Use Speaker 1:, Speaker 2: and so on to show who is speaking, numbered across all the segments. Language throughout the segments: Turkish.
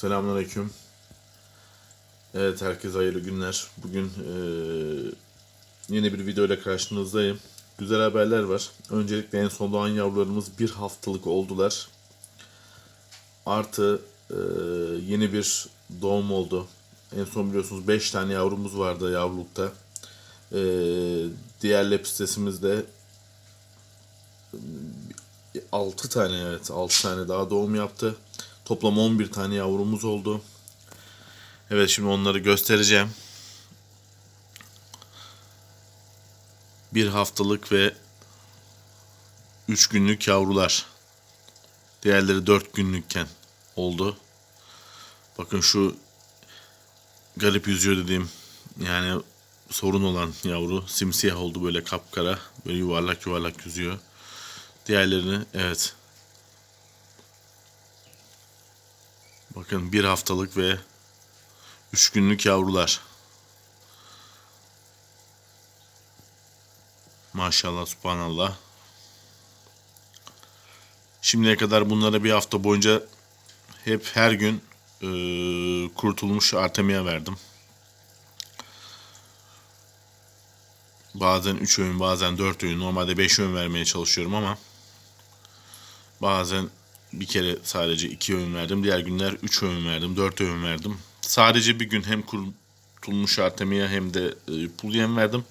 Speaker 1: Selamünaleyküm. Evet herkese hayırlı günler. Bugün eee, yeni bir video ile karşınızdayım. Güzel haberler var. Öncelikle en son doğan yavrularımız bir haftalık oldular. Artı eee, yeni bir doğum oldu. En son biliyorsunuz 5 tane yavrumuz vardı yavrulukta. Eee diğer lepistesimiz de 6 tane evet 6 tane daha doğum yaptı. Toplam 11 tane yavrumuz oldu. Evet şimdi onları göstereceğim. Bir haftalık ve 3 günlük yavrular. Diğerleri 4 günlükken oldu. Bakın şu garip yüzüyor dediğim yani sorun olan yavru simsiyah oldu böyle kapkara böyle yuvarlak yuvarlak yüzüyor. Diğerlerini evet Bakın bir haftalık ve üç günlük yavrular. Maşallah subhanallah. Şimdiye kadar bunlara bir hafta boyunca hep her gün e, kurtulmuş artemia verdim. Bazen 3 öğün bazen 4 öğün normalde 5 öğün vermeye çalışıyorum ama bazen bir kere sadece 2 öğün verdim. Diğer günler 3 öğün verdim, 4 öğün verdim. Sadece bir gün hem kurtulmuş artemia hem de e, pul yem verdim.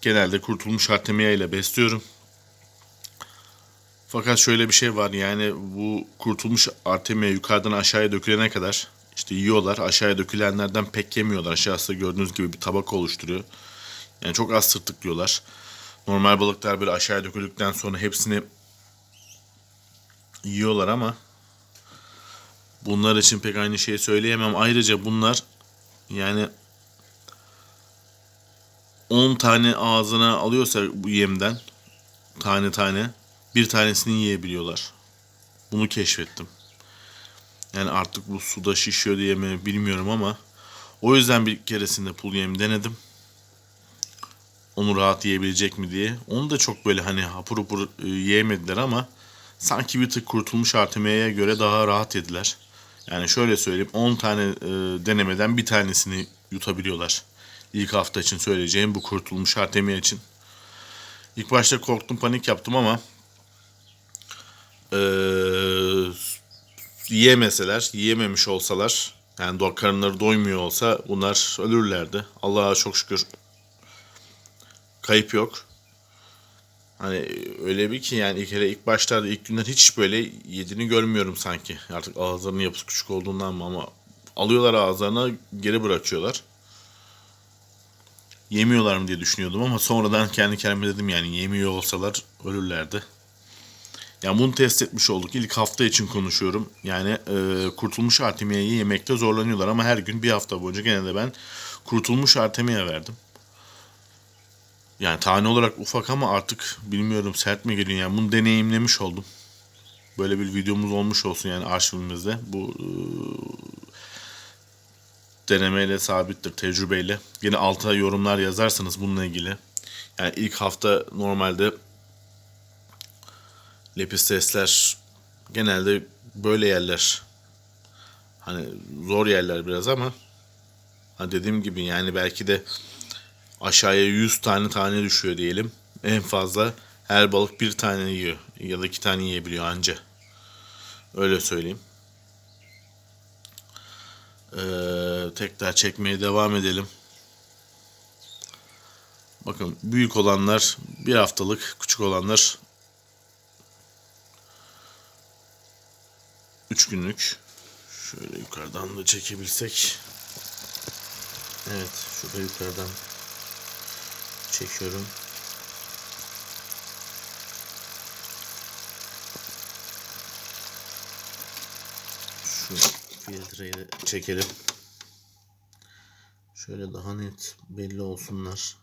Speaker 1: Genelde kurtulmuş artemia ile besliyorum. Fakat şöyle bir şey var yani bu kurtulmuş artemia yukarıdan aşağıya dökülene kadar işte yiyorlar. Aşağıya dökülenlerden pek yemiyorlar. Aşağısı gördüğünüz gibi bir tabaka oluşturuyor. Yani çok az tırtıklıyorlar. Normal balıklar böyle aşağıya döküldükten sonra hepsini yiyorlar ama bunlar için pek aynı şeyi söyleyemem. Ayrıca bunlar yani 10 tane ağzına alıyorsa bu yemden tane tane bir tanesini yiyebiliyorlar. Bunu keşfettim. Yani artık bu suda şişiyor diye mi bilmiyorum ama o yüzden bir keresinde pul yem denedim. Onu rahat yiyebilecek mi diye. Onu da çok böyle hani hapur hapur e, yiyemediler ama sanki bir tık kurtulmuş Artemia'ya göre daha rahat yediler. Yani şöyle söyleyeyim 10 tane e, denemeden bir tanesini yutabiliyorlar. İlk hafta için söyleyeceğim bu kurtulmuş Artemia için. İlk başta korktum panik yaptım ama e, yiyemeseler, yiyememiş olsalar yani do karınları doymuyor olsa bunlar ölürlerdi. Allah'a çok şükür kayıp yok. Hani öyle bir ki yani ilk kere ilk başlarda ilk günler hiç böyle yediğini görmüyorum sanki. Artık ağızlarının yapısı küçük olduğundan mı ama alıyorlar ağızlarına geri bırakıyorlar. Yemiyorlar mı diye düşünüyordum ama sonradan kendi kendime dedim yani yemiyor olsalar ölürlerdi. Yani bunu test etmiş olduk. İlk hafta için konuşuyorum. Yani e, kurtulmuş artemiyeyi yemekte zorlanıyorlar ama her gün bir hafta boyunca gene de ben kurtulmuş artemiye verdim. Yani tane olarak ufak ama artık bilmiyorum sert mi geliyor yani bunu deneyimlemiş oldum. Böyle bir videomuz olmuş olsun yani arşivimizde. Bu e, denemeyle sabittir, tecrübeyle. Yine alta yorumlar yazarsanız bununla ilgili. Yani ilk hafta normalde lepistesler genelde böyle yerler. Hani zor yerler biraz ama hani dediğim gibi yani belki de aşağıya 100 tane tane düşüyor diyelim. En fazla her balık bir tane yiyor ya da iki tane yiyebiliyor anca. Öyle söyleyeyim. Ee, tekrar çekmeye devam edelim. Bakın büyük olanlar bir haftalık, küçük olanlar 3 günlük. Şöyle yukarıdan da çekebilsek. Evet, şurada yukarıdan çekiyorum. Şu filtreyi çekelim. Şöyle daha net belli olsunlar.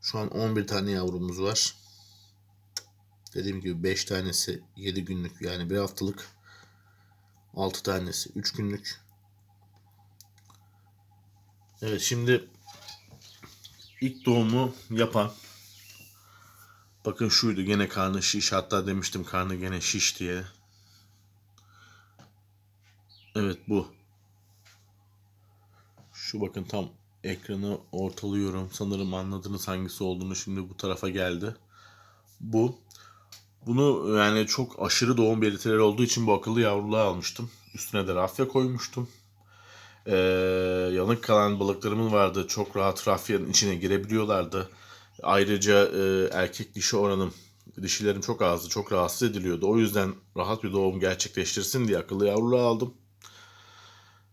Speaker 1: Şu an 11 tane yavrumuz var. Dediğim gibi 5 tanesi 7 günlük yani bir haftalık. 6 tanesi 3 günlük. Evet şimdi ilk doğumu yapan bakın şuydu gene karnı şiş hatta demiştim karnı gene şiş diye Evet bu. Şu bakın tam ekranı ortalıyorum. Sanırım anladınız hangisi olduğunu. Şimdi bu tarafa geldi. Bu. Bunu yani çok aşırı doğum belirtileri olduğu için bu akıllı yavruluğa almıştım. Üstüne de rafya koymuştum. Ee, yanık kalan balıklarımın vardı. Çok rahat rafyanın içine girebiliyorlardı. Ayrıca e, erkek dişi oranım dişilerim çok azdı. Çok rahatsız ediliyordu. O yüzden rahat bir doğum gerçekleştirsin diye akıllı yavruluğa aldım.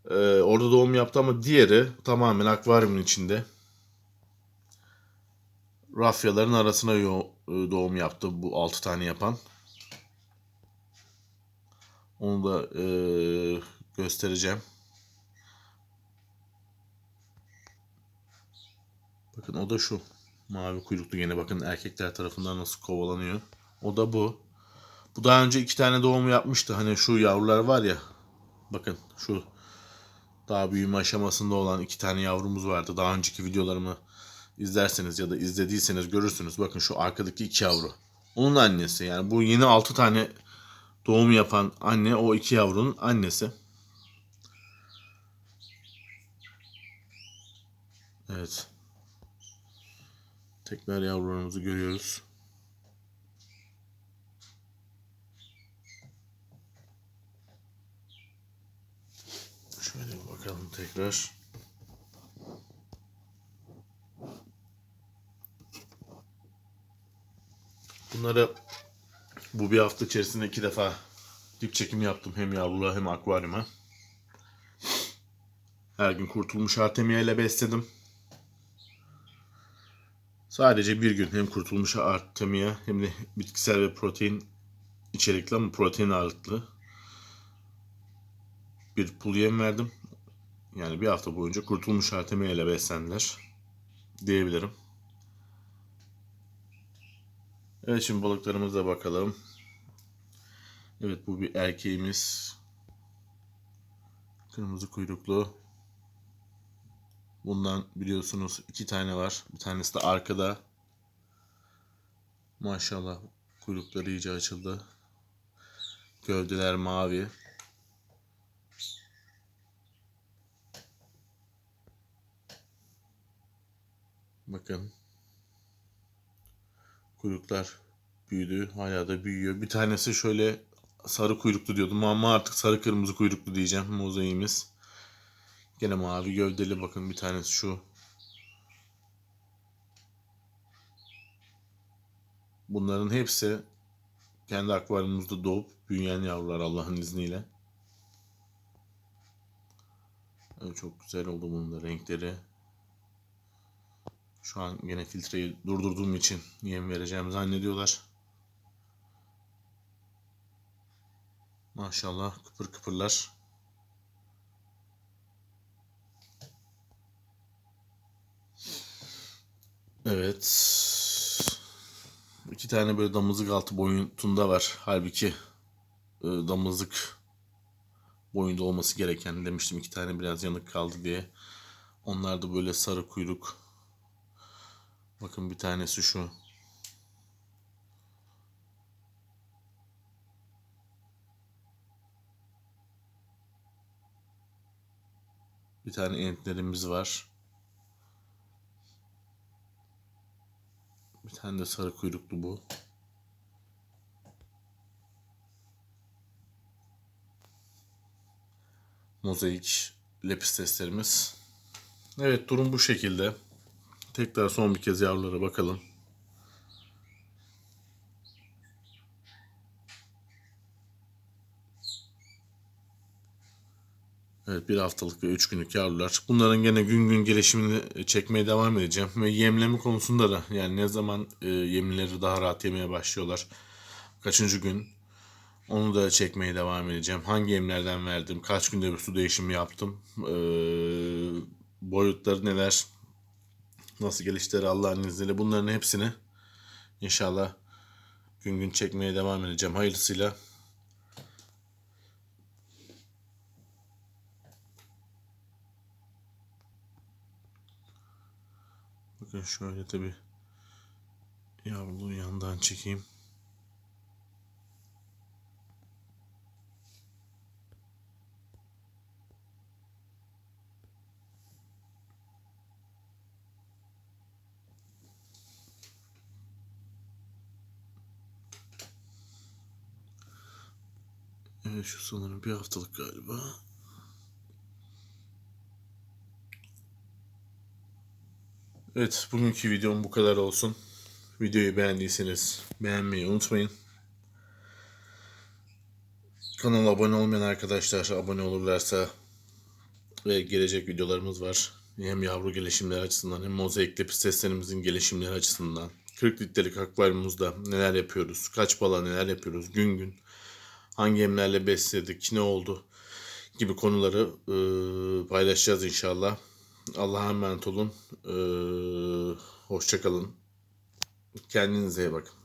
Speaker 1: Ee, orada doğum yaptı ama diğeri tamamen akvaryumun içinde. Rafyaların arasına e, doğum yaptı bu 6 tane yapan. Onu da e, göstereceğim. Bakın o da şu. Mavi kuyruklu gene bakın erkekler tarafından nasıl kovalanıyor. O da bu. Bu daha önce iki tane doğum yapmıştı. Hani şu yavrular var ya. Bakın şu daha büyüme aşamasında olan iki tane yavrumuz vardı. Daha önceki videolarımı izlerseniz ya da izlediyseniz görürsünüz. Bakın şu arkadaki iki yavru. Onun annesi. Yani bu yeni altı tane doğum yapan anne o iki yavrunun annesi. Evet. Tekrar yavrularımızı görüyoruz. Şöyle bir bakalım tekrar. Bunları bu bir hafta içerisinde iki defa dip çekim yaptım. Hem yavruluğa hem akvaryuma. Her gün kurtulmuş Artemia ile besledim. Sadece bir gün hem kurtulmuş Artemia hem de bitkisel ve protein içerikli ama protein ağırlıklı bir pul yem verdim. Yani bir hafta boyunca kurtulmuş Artemia ile beslendiler diyebilirim. Evet şimdi balıklarımıza bakalım. Evet bu bir erkeğimiz. Kırmızı kuyruklu. Bundan biliyorsunuz iki tane var. Bir tanesi de arkada. Maşallah kuyrukları iyice açıldı. Gövdeler mavi. Bakın. Kuyruklar büyüdü. Hala da büyüyor. Bir tanesi şöyle sarı kuyruklu diyordum ama artık sarı kırmızı kuyruklu diyeceğim. Mozaiğimiz. Gene mavi gövdeli bakın bir tanesi şu. Bunların hepsi kendi akvaryumumuzda doğup büyüyen yavrular Allah'ın izniyle. Evet, çok güzel oldu bunun da renkleri. Şu an yine filtreyi durdurduğum için yem vereceğimi zannediyorlar. Maşallah kıpır kıpırlar. Evet. İki tane böyle damızlık altı boyutunda var. Halbuki e, damızlık boyunda olması gereken demiştim. iki tane biraz yanık kaldı diye. Onlar da böyle sarı kuyruk. Bakın bir tanesi şu. Bir tane entlerimiz var. Bir tane de sarı kuyruklu bu. Mozaik lepis testlerimiz. Evet durum bu şekilde. Tekrar son bir kez yavrulara bakalım. Evet bir haftalık ve üç günlük yavrular. Bunların gene gün gün gelişimini çekmeye devam edeceğim. Ve yemleme konusunda da yani ne zaman e, yemleri daha rahat yemeye başlıyorlar. Kaçıncı gün onu da çekmeye devam edeceğim. Hangi yemlerden verdim, kaç günde bir su değişimi yaptım. E, boyutları neler, nasıl geliştiler Allah'ın izniyle bunların hepsini inşallah gün gün çekmeye devam edeceğim. Hayırlısıyla Bakın şöyle tabi yavrunun yandan çekeyim. Evet şu sanırım bir haftalık galiba. Evet bugünkü videom bu kadar olsun. Videoyu beğendiyseniz beğenmeyi unutmayın. Kanala abone olmayan arkadaşlar abone olurlarsa ve gelecek videolarımız var. Hem yavru gelişimleri açısından hem mozaikli seslerimizin gelişimleri açısından. 40 litrelik akvaryumumuzda neler yapıyoruz, kaç bala neler yapıyoruz gün gün. Hangi yemlerle besledik, ne oldu gibi konuları e, paylaşacağız inşallah. Allah'a emanet olun. E, hoşça kalın. Kendinize iyi bakın.